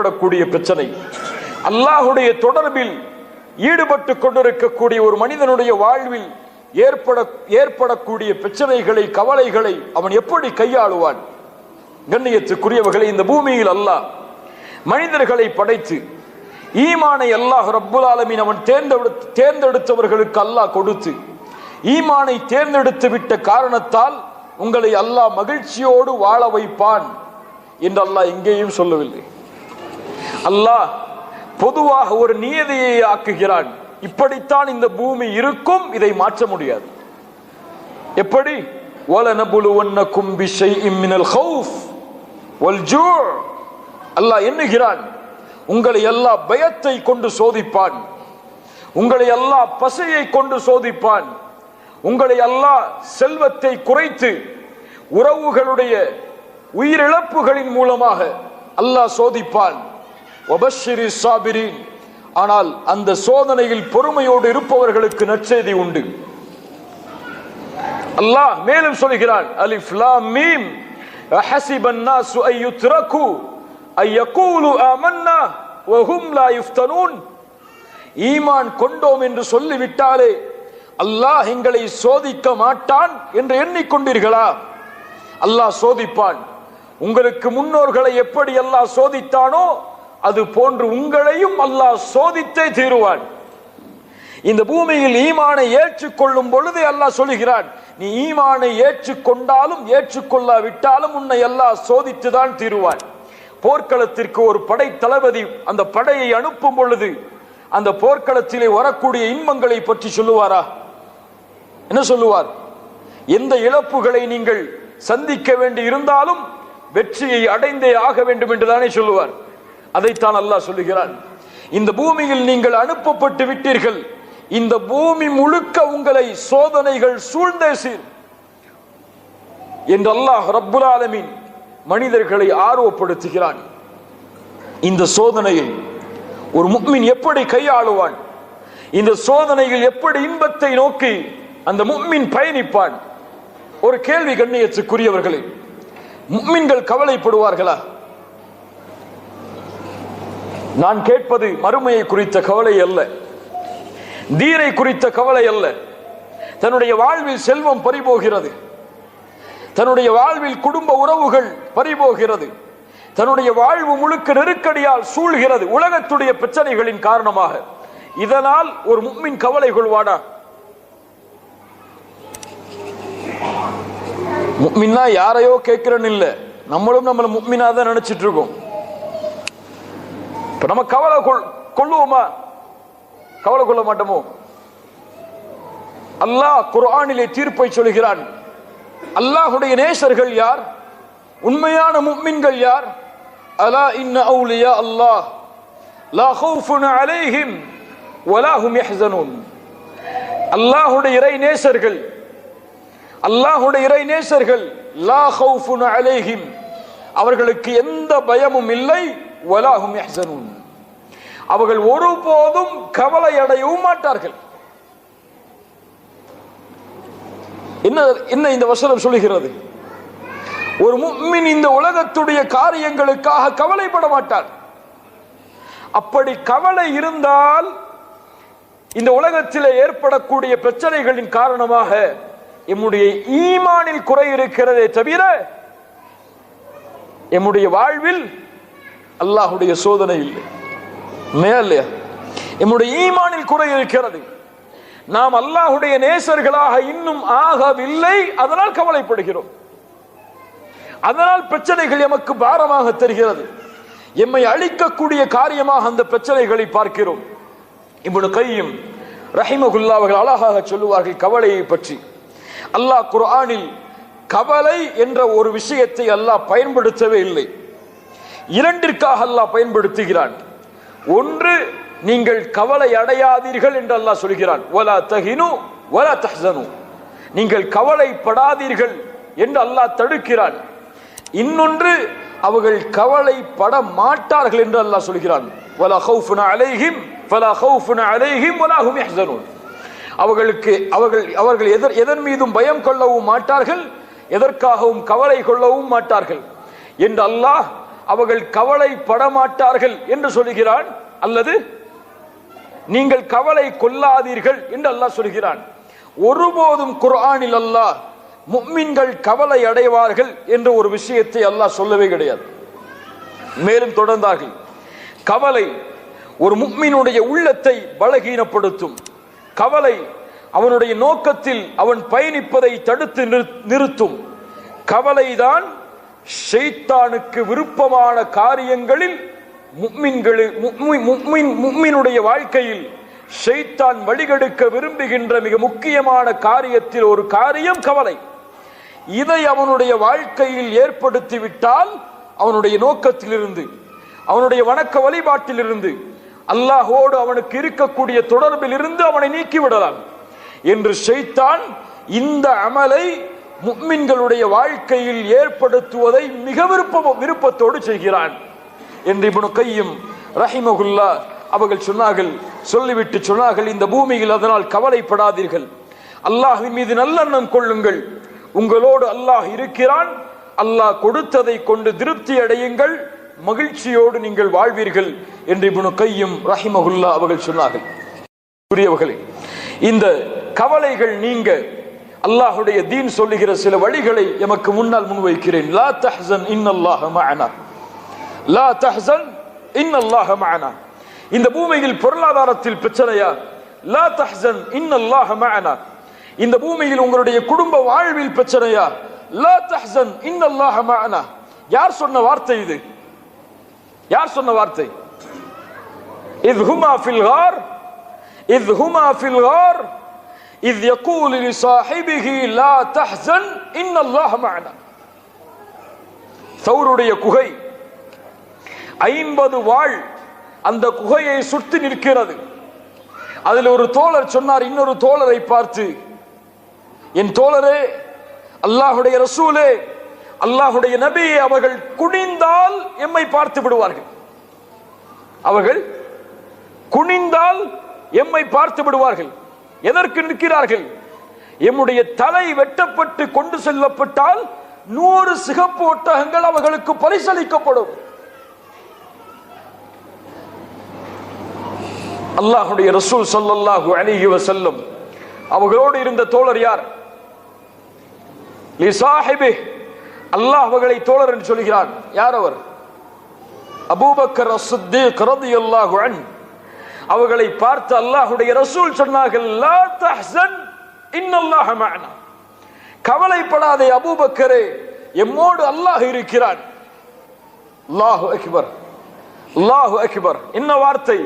ஏற்படக்கூடிய பிரச்சனை. அல்லாஹுடைய தொடர்பில் ஈடுபட்டு கொண்டிருக்கக்கூடிய ஒரு மனிதனுடைய வாழ்வில் ஏற்பட ஏற்படக்கூடிய பிரச்சனைகளை கவலைகளை அவன் எப்படி கையாளுவான்? கண்ணியத்துக்குரியவர்களை இந்த பூமியில் அல்லாஹ் மனிதர்களை படைத்து ஈமானை அல்லாஹ் ரப்புல் ஆலமீன் அவன் தேர்ந்தெடுத்து தேர்ந்தெடுத்தவர்களுக்கு அல்லாஹ் கொடுத்து ஈமானை தேர்ந்தெடுத்து விட்ட காரணத்தால் உங்களை அல்லாஹ் மகிழ்ச்சியோடு வாழ வைப்பான் என்று அல்லாஹ் எங்கேயும் சொல்லவில்லை. அல்லாஹ் பொதுவாக ஒரு நியதியை ஆக்குகிறான் இப்படித்தான் இந்த பூமி இருக்கும் இதை மாற்ற முடியாது எப்படி وَلَنَبْلُوَنَّكُمْ بِشَيْءٍ مِّنَ الْخَوْفِ وَالْجُوعِ அல்லாஹ் எண்ணுகிறான் உங்களை அல்லாஹ் பயத்தை கொண்டு சோதிப்பான் உங்களை அல்லாஹ் பசையை கொண்டு சோதிப்பான் உங்களை அல்லாஹ் செல்வத்தை குறைத்து உறவுகளுடைய உயிரிழப்புகளின் மூலமாக அல்லாஹ் சோதிப்பான் வபஷ்ஷிரி சாபிரின் ஆனால் அந்த சோதனையில் பொறுமையோடு இருப்பவர்களுக்கு நற்செய்தி உண்டு அல்லாஹ் மேலும் சொல்கிறான் அலிஃப் லாம் மீம் அஹஸிப الناس أن يتركوا أن يقولوا آمنا وهم لا يفتنون ஈமான் கொண்டோம் என்று சொல்லிவிட்டாலே அல்லாஹ் எங்களை சோதிக்க மாட்டான் என்று எண்ணிக்கொண்டீர்களா அல்லாஹ் சோதிப்பான் உங்களுக்கு முன்னோர்களை எப்படி அல்லாஹ் சோதித்தானோ அது போன்று உங்களையும் அல்லாஹ் சோதித்தே தீருவான். இந்த பூமியில் ஈமானை ஏற்றுக்கொள்ளும் பொழுது அல்லாஹ் சொல்லுகிறான் நீ ஈமானை ஏற்றுக்கொண்டாலும் ஏற்றுக்கொள்ளாவிட்டாலும் உன்னை அல்லாஹ் சோதித்துதான் தீருவான். போர்க்களத்திற்கு ஒரு படை தளபதி அந்த படையை அனுப்பும் பொழுது அந்த போர்க்களத்திலே வரக்கூடிய இன்பங்களை பற்றி சொல்லுவாரா? என்ன சொல்லுவார்? எந்த இழப்புகளை நீங்கள் சந்திக்க வேண்டி இருந்தாலும் வெற்றியை அடைந்தே ஆக வேண்டும் என்றுதானே சொல்லுவார். அதைத்தான் அல்லாஹ் சொல்லுகிறான். இந்த பூமியில் நீங்கள் அனுப்பப்பட்டு விட்டீர்கள். இந்த பூமி முழுக்க உங்களை சோதனைகள் சூழ்ந்தே சீர். என்று அல்லாஹ் ரப்புல் மனிதர்களை ஆர்வப்படுத்துகிறான். இந்த சோதனையில் ஒரு முக்மின் எப்படி கையாளுவான்? இந்த சோதனையில் எப்படி இன்பத்தை நோக்கி அந்த முக்மின் பயணிப்பான்? ஒரு கேள்வி கண்ணியத்துக்குரியவர்களே முக்மின்கள் கவலைப்படுவார்களா? நான் கேட்பது மறுமையை குறித்த கவலை அல்ல. தீரை குறித்த கவலை அல்ல. தன்னுடைய வாழ்வில் செல்வம் பறிபோகிறது. தன்னுடைய வாழ்வில் குடும்ப உறவுகள் பறிபோகிறது. தன்னுடைய வாழ்வு முழுக்க நெருக்கடியால் சூழ்கிறது உலகத்துடைய பிரச்சனைகளின் காரணமாக. இதனால் ஒரு மும்மின் கவலை கொள்வானா? முக்மின்னா யாரையோ கேட்கிறேன்னு இல்லை நம்மளும் நம்மளை முக்மினா தான் நினைச்சிட்டு இருக்கோம். இப்ப நம்ம கவலை கொள் கொள்ளுவோமா? கவலை கொள்ள மாட்டோமோ? அல்லாஹ் குர்ஆனிலே தீர்ப்பை சொல்கிறான். அல்லாஹுடைய நேசர்கள் யார்? உண்மையான முக்மின்கள் யார்? அலா இன்ன அவுலியா அல்லாஹ். லா ஹவுஃபுன் அலைஹிம் வலா ஹும் யஹ்சனூன். அல்லாஹுடைய இறை நேசர்கள் அல்லாஹுடைய இறை நேசர்கள் லா ஹவுஃபுன் அலைஹிம். அவர்களுக்கு எந்த பயமும் இல்லை. வலா ஹும் அவர்கள் ஒருபோதும் கவலை அடையவும் மாட்டார்கள். என்ன என்ன இந்த வசனம் சொல்லுகிறது? ஒரு முக்மின் இந்த உலகத்துடைய காரியங்களுக்காக கவலைப்பட மாட்டார். அப்படி கவலை இருந்தால் இந்த உலகத்தில் ஏற்படக்கூடிய பிரச்சனைகளின் காரணமாக எம்முடைய ஈமானில் குறை இருக்கிறதே தவிர எம்முடைய வாழ்வில் அல்லாஹுடைய சோதனை இல்லை. உண்மையா இல்லையா? என்னுடைய ஈமானில் குறை இருக்கிறது. நாம் அல்லாஹுடைய நேசர்களாக இன்னும் ஆகவில்லை அதனால் கவலைப்படுகிறோம். அதனால் பிரச்சனைகள் எமக்கு பாரமாக தெரிகிறது. எம்மை அழிக்கக்கூடிய காரியமாக அந்த பிரச்சனைகளை பார்க்கிறோம். இவனு கையும் ரஹிமகுல்லா அவர்கள் அழகாக சொல்லுவார்கள் கவலையை பற்றி. அல்லாஹ் குர்ஆனில் கவலை என்ற ஒரு விஷயத்தை அல்லாஹ் பயன்படுத்தவே இல்லை. இரண்டிற்காக அல்லாஹ் பயன்படுத்துகிறான். ஒன்று நீங்கள் கவலை அடையாதீர்கள் என்று அல்லாஹ் சொல்கிறான். வலா தஹினு வலா தஹ்சனு. நீங்கள் கவலைப்படாதீர்கள் என்று அல்லாஹ் தடுக்கிறான். இன்னொன்று அவர்கள் கவலைப்பட மாட்டார்கள் என்று அல்லாஹ் சொல்கிறான். வலா ஹவுஃபுன அலைஹிம் வலா ஹவுஃபுன அலைஹிம் வலா ஹும் யஹ்சனூன். அவர்களுக்கு அவர்கள் அவர்கள் எதர் எதன் மீதும் பயம் கொள்ளவும் மாட்டார்கள் எதற்காகவும் கவலை கொள்ளவும் மாட்டார்கள். என்று அல்லாஹ் அவர்கள் கவலை படமாட்டார்கள் என்று சொல்கிறான் அல்லது நீங்கள் கவலை கொள்ளாதீர்கள் என்று அல்லாஹ் சொல்கிறான் ஒருபோதும் குர்ஆனில் அல்லாஹ் மும்மின்கள் கவலை அடைவார்கள் என்ற ஒரு விஷயத்தை அல்லாஹ் சொல்லவே கிடையாது. மேலும் தொடர்ந்தார்கள். கவலை ஒரு முக்மினுடைய உள்ளத்தை பலகீனப்படுத்தும். கவலை அவனுடைய நோக்கத்தில் அவன் பயணிப்பதை தடுத்து நிறு- நிறுத்தும். கவலைதான் ஷெய்தானுக்கு விருப்பமான காரியங்களில் முக்மின்களு முக்மினுடைய வாழ்க்கையில் ஷெய்தான் வழிகெடுக்க விரும்புகின்ற மிக முக்கியமான காரியத்தில் ஒரு காரியம் கவலை. இதை அவனுடைய வாழ்க்கையில் ஏற்படுத்திவிட்டால் அவனுடைய நோக்கத்திலிருந்து அவனுடைய வணக்க வழிபாட்டிலிருந்து அல்லாஹோடு அவனுக்கு இருக்கக்கூடிய தொடர்பில் இருந்து அவனை நீக்கிவிடலாம். என்று ஷெய்தான் இந்த அமலை முக்மின்களுடைய வாழ்க்கையில் ஏற்படுத்துவதை மிக விருப்ப விருப்பத்தோடு செய்கிறான் என்று இப்னு கையும் ரஹிமகுல்லா அவர்கள் சொன்னார்கள். சொல்லிவிட்டு சொன்னார்கள் இந்த பூமியில் அதனால் கவலைப்படாதீர்கள். அல்லாஹின் மீது நல்லெண்ணம் கொள்ளுங்கள். உங்களோடு அல்லாஹ் இருக்கிறான். அல்லாஹ் கொடுத்ததை கொண்டு திருப்தி அடையுங்கள். மகிழ்ச்சியோடு நீங்கள் வாழ்வீர்கள் என்று இப்னு கையும் ரஹிமகுல்லா அவர்கள் சொன்னார்கள். புரியவர்களே இந்த கவலைகள் நீங்க அல்லாஹுடைய தீன் சொல்லுகிற சில வழிகளை எமக்கு முன்னால் முன்வைக்கிறேன். லா தஹ்சன் இன்னல்லாஹ மஅனா. லா தஹ்சன் இன்னல்லாஹ மஅனா. இந்த பூமியில் பொருளாதாரத்தில் பிரச்சனையா? லா தஹ்சன் இன்னல்லாஹ மஅனா. இந்த பூமியில் உங்களுடைய குடும்ப வாழ்வில் பிரச்சனையா? லா தஹ்சன் இன்னல்லாஹ மஅனா. யார் சொன்ன வார்த்தை இது? யார் சொன்ன வார்த்தை? இத் ஹுமா ஃபில் ஹார் இத் ஹுமா ஃபில் கார் இத் யகூல் லா தஹ்சன் இன்னல்லாஹ மஅனா சௌருடைய குகை ஐம்பது வாழ் அந்த குகையை சுற்றி நிற்கிறது. அதில் ஒரு தோழர் சொன்னார் இன்னொரு தோழரை பார்த்து என் தோழரே அல்லாஹுடைய ரசூலே அல்லாஹுடைய நபி அவர்கள் குனிந்தால் எம்மை பார்த்து விடுவார்கள். அவர்கள் குனிந்தால் எம்மை பார்த்து விடுவார்கள். எதற்கு நிற்கிறார்கள்? எம்முடைய தலை வெட்டப்பட்டு கொண்டு செல்லப்பட்டால் நூறு சிகப்பு ஒட்டகங்கள் அவர்களுக்கு பரிசளிக்கப்படும். அல்லாஹுடைய ரசூல் சொல்லல்லாஹு அலைஹி செல்லும் அவர்களோடு இருந்த தோழர் யார்? லிசாஹிபி அல்லாஹ் அவர்களை தோழர் என்று சொல்கிறான். யார் அவர்? அபூபக்கர் அஸ்-சித்தீக் ரலியல்லாஹு அவர்களை பார்த்து அல்லாஹுடைய ரசூல் சொன்னார்கள் கவலைப்படாதே அபூபக்கரே எம்மோடு அல்லாஹ் இருக்கிறான். அல்லாஹு அக்பர் அல்லாஹு அக்பர். என்ன வார்த்தை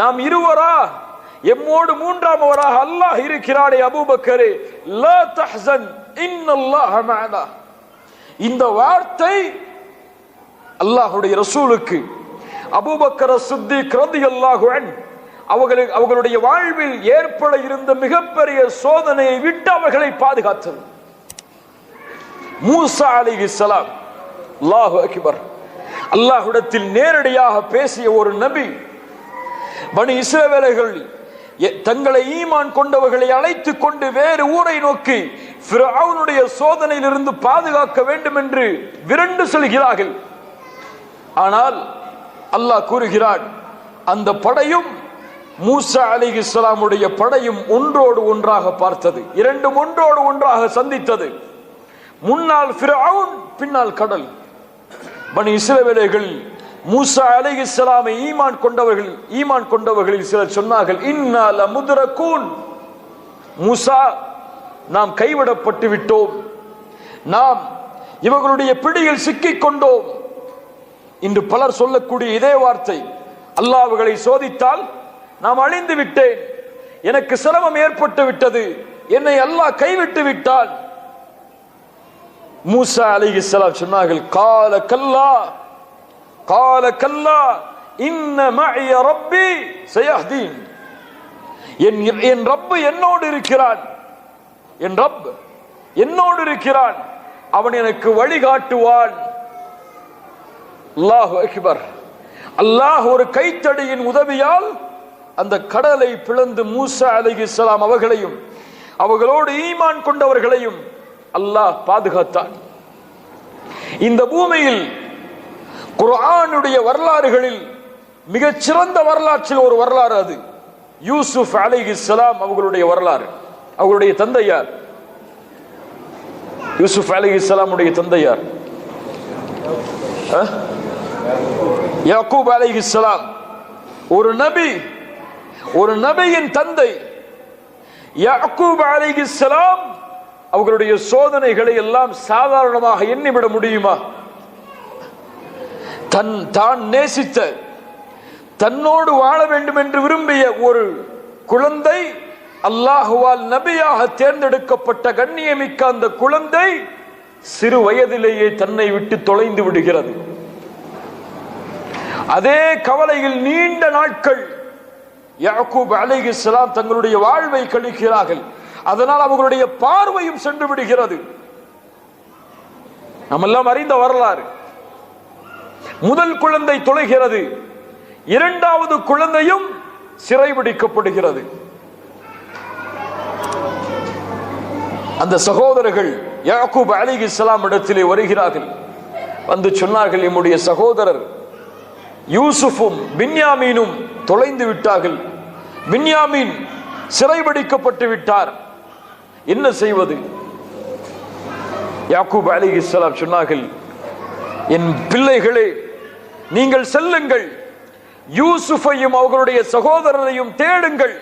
நாம் இருவரா எம்மோடு மூன்றாமவராக அல்லாஹ் இருக்கிறானே அபூபக்கரே லா தஹ்சன் இன்னல்லாஹ மஅனா. இந்த வார்த்தை அல்லாஹுடைய ரசூலுக்கு அபூபக்கர சித்திக் ரதியல்லாஹு அன்ஹு அவர்களுக்கு அவர்களுடைய வாழ்வில் ஏற்பட இருந்த மிகப்பெரிய சோதனையை விட்டு அவர்களை பாதுகாத்தது. மூசா அலைஹிஸ்ஸலாம் அல்லாஹு அக்பர் அல்லாஹுடத்தில் நேரடியாக பேசிய ஒரு நபி பனி இஸ்ரவேலர்கள் தங்களை ஈமான் கொண்டவர்களை அழைத்துக் கொண்டு வேறு ஊரை நோக்கி அவனுடைய சோதனையிலிருந்து பாதுகாக்க வேண்டும் என்று விரண்டு செல்கிறார்கள். ஆனால் அல்லாஹ் கூறுகிறான் அந்த படையும் மூசா அலிஹிஸ்ஸலாமுடைய படையும் ஒன்றோடு ஒன்றாக பார்த்தது. இரண்டும் ஒன்றோடு ஒன்றாக சந்தித்தது. முன்னால் பின்னால் கடல். பனி இஸ்ரவேலர்கள் மூசா அலைஹிஸ்ஸலாமை ஈமான் கொண்டவர்கள் ஈமான் கொண்டவர்களில் சிலர் சொன்னார்கள் இன்னா லமுத்ரகூன். மூசா நாம் கைவிடப்பட்டு விட்டோம். நாம் இவர்களுடைய பிடியில் சிக்கிக் கொண்டோம். இன்று பலர் சொல்லக்கூடிய இதே வார்த்தை அல்லாஹ் அவர்களை சோதித்தால் நாம் அழிந்து விட்டேன். எனக்கு சிரமம் ஏற்பட்டு விட்டது. என்னை அல்லாஹ் கைவிட்டு விட்டான். மூசா அலைஹிஸ்ஸலாம் சொன்னார்கள் கால கல்லா கால கல்லா இன்ன ரப்பி சயஹ்தீன். என் என் ரப்பு என்னோடு இருக்கிறான். என் ரப் என்னோடு இருக்கிறான். அவன் எனக்கு வழிகாட்டுவான் அல்லாஹ் அக்பர். அல்லாஹ் ஒரு கைத்தடியின் உதவியால் அந்த கடலை பிளந்து மூசா அலைஹிஸ்ஸலாம் அவர்களையும் அவர்களோடு ஈமான் கொண்டவர்களையும் அல்லாஹ் பாதுகாத்தான். இந்த பூமியில் குர்ஆனுடைய வரலாறுகளில் மிகச்சிறந்த வரலாற்றில் ஒரு வரலாறு அது. யூசுப் அலைஹிஸ்ஸலாம் அவர்களுடைய வரலாறு. அவர்களுடைய தந்தையார். யூசுப் அலைஹிஸ்ஸலாமுடைய தந்தையார். யாக்கூப் யாக்கூப் இஸ்லாம் ஒரு நபி ஒரு நபியின் தந்தை யாக்கூப் அலிகிஸ்லாம் அவர்களுடைய சோதனைகளை எல்லாம் சாதாரணமாக எண்ணிவிட முடியுமா? தன் தான் நேசித்த தன்னோடு வாழ வேண்டும் என்று விரும்பிய ஒரு குழந்தை அல்லாஹுவால் நபியாக தேர்ந்தெடுக்கப்பட்ட கண்ணியமிக்க அந்த குழந்தை சிறு வயதிலேயே தன்னை விட்டு தொலைந்து விடுகிறது. அதே கவலையில் நீண்ட நாட்கள் யாக்கூப் அலைஹிஸ்ஸலாம் தங்களுடைய வாழ்வை கழிக்கிறார்கள் அதனால் அவர்களுடைய பார்வையும் சென்று விடுகிறது. நம்ம எல்லாம் அறிந்த வரலாறு. முதல் குழந்தை தொலைகிறது இரண்டாவது குழந்தையும் சிறைபிடிக்கப்படுகிறது அந்த சகோதரர்கள் யாக்கூப் அலிஹிஸ்லாம் இடத்திலே வருகிறார்கள். வந்து சொன்னார்கள் என்னுடைய சகோதரர் யூசுஃபும் பின்யாமீனும் தொலைந்து விட்டார்கள். பின்யாமீன் சிறைபிடிக்கப்பட்டு விட்டார். என்ன செய்வது? யாக்கூப் அலிஹிஸ்லாம் சொன்னார்கள் என் பிள்ளைகளே நீங்கள் செல்லுங்கள். யூசுஃபையும் அவர்களுடைய சகோதரரையும் தேடுங்கள்.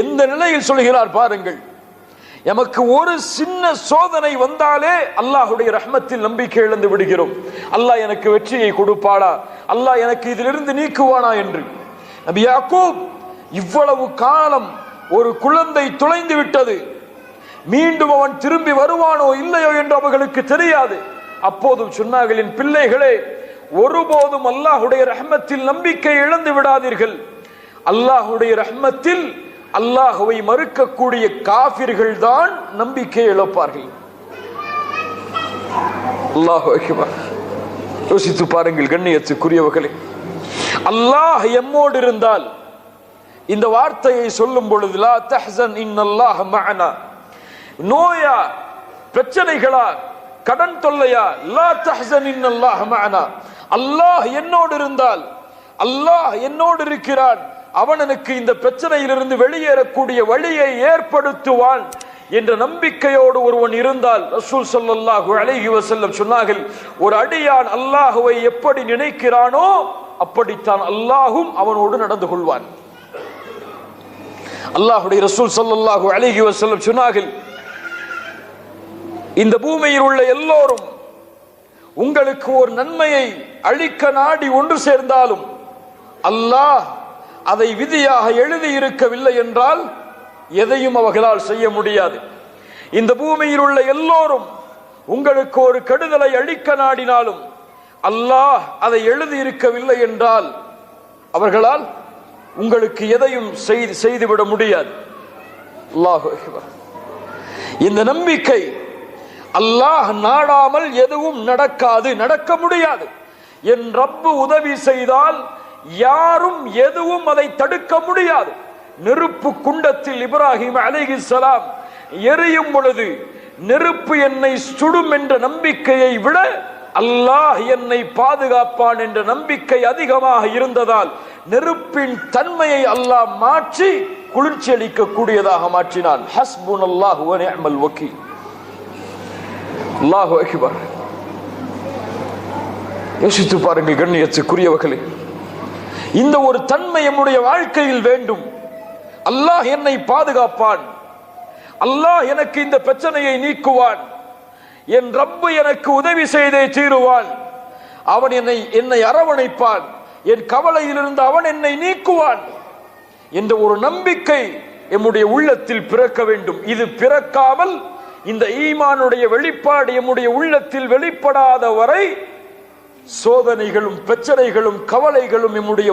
எந்த நிலையில் சொல்கிறார் பாருங்கள். எமக்கு ஒரு சின்ன சோதனை வந்தாலே அல்லாஹுடைய ரஹ்மத்தில் நம்பிக்கை இழந்து விடுகிறோம். அல்லாஹ் எனக்கு வெற்றியை கொடுப்பாடா அல்லாஹ் எனக்கு இதிலிருந்து நீக்குவானா என்று? நபி யாக்கூப் இவ்வளவு காலம் ஒரு குழந்தை துளைந்து விட்டது. மீண்டும் அவன் திரும்பி வருவானோ இல்லையோ என்று அவர்களுக்கு தெரியாது. அப்போதும் சொன்னார்கள் பிள்ளைகளே ஒருபோதும் அல்லாஹுடைய ரஹ்மத்தில் நம்பிக்கை இழந்து விடாதீர்கள். அல்லாஹுடைய ரஹ்மத்தில் அல்லாஹுவை மறுக்கக்கூடிய காபிர்கள் தான் நம்பிக்கை இழப்பார்கள். யோசித்து பாருங்கள் கண்ணியத்துக்குரியவர்களே. அல்லாஹ் எம்மோடு இருந்தால் இந்த வார்த்தையை சொல்லும் பொழுது லா தஹ்சன் இன்னல்லாஹ் மஅனா. நோயா பிரச்சனைகளா கடன் தொல்லையா? லா தஹ்சன் இன்னல்லாஹ் மஅனா. அல்லாஹ் என்னோடு இருந்தால் அல்லாஹ் என்னோடு இருக்கிறான். அவனனுக்கு இந்த பிரச்சனையிலிருந்து வெளியேறக்கூடிய வழியை ஏற்படுத்துவான் என்ற நம்பிக்கையோடு ஒருவன் இருந்தால் ரசூல் ஸல்லல்லாஹு அழகி வசல்லம் சொன்னார்கள் ஒரு அடியான் அல்லாஹுவை எப்படி நினைக்கிறானோ அப்படித்தான் அல்லாஹும் அவனோடு நடந்து கொள்வான். அல்லாஹுடைய ரசூல் ஸல்லல்லாஹு அழகி வசல்லம் சொன்னார்கள் இந்த பூமியில் உள்ள எல்லோரும் உங்களுக்கு ஒரு நன்மையை அழிக்க நாடி ஒன்று சேர்ந்தாலும் அல்லாஹ் அதை விதியாக எழுதி இருக்கவில்லை என்றால் எதையும் அவர்களால் செய்ய முடியாது. இந்த பூமியில் உள்ள எல்லோரும் உங்களுக்கு ஒரு கெடுதலை அளிக்க நாடினாலும் அல்லாஹ் அதை எழுதி இருக்கவில்லை என்றால் அவர்களால் உங்களுக்கு எதையும் செய்து செய்துவிட முடியாது. இந்த நம்பிக்கை அல்லாஹ் நாடாமல் எதுவும் நடக்காது நடக்க முடியாது. என் ரப்பு உதவி செய்தால் யாரும் எதுவும் அதை தடுக்க முடியாது. நெருப்பு குண்டத்தில் இப்ராஹிம் சலாம் எரியும் பொழுது நெருப்பு என்னை சுடும் என்ற நம்பிக்கையை விட அல்லாஹ் என்னை பாதுகாப்பான் என்ற நம்பிக்கை அதிகமாக இருந்ததால் நெருப்பின் தன்மையை அல்லாஹ் மாற்றி குளிர்ச்சி அளிக்கக்கூடியதாக மாற்றினான். ஹஸ்புன் அல்லாஹ் அமல் வக்கீல். அல்லாஹு அக்பர். யோசித்து பாருங்கள் கண்ணியத்துக்குரியவர்களே. இந்த ஒரு தன்மை என்னுடைய வாழ்க்கையில் வேண்டும். அல்லாஹ் என்னை பாதுகாப்பான். அல்லாஹ் எனக்கு இந்த பிரச்சனையை நீக்குவான். என் ரப்பு எனக்கு உதவி செய்தே தீருவான். அவன் என்னை என்னை அரவணைப்பான். என் கவலையிலிருந்து அவன் என்னை நீக்குவான். என்ற ஒரு நம்பிக்கை எம்முடைய உள்ளத்தில் பிறக்க வேண்டும். இது பிறக்காமல் இந்த ஈமானுடைய வெளிப்பாடு எம்முடைய உள்ளத்தில் வெளிப்படாத வரை சோதனைகளும் பிரச்சனைகளும் கவலைகளும் நம்முடைய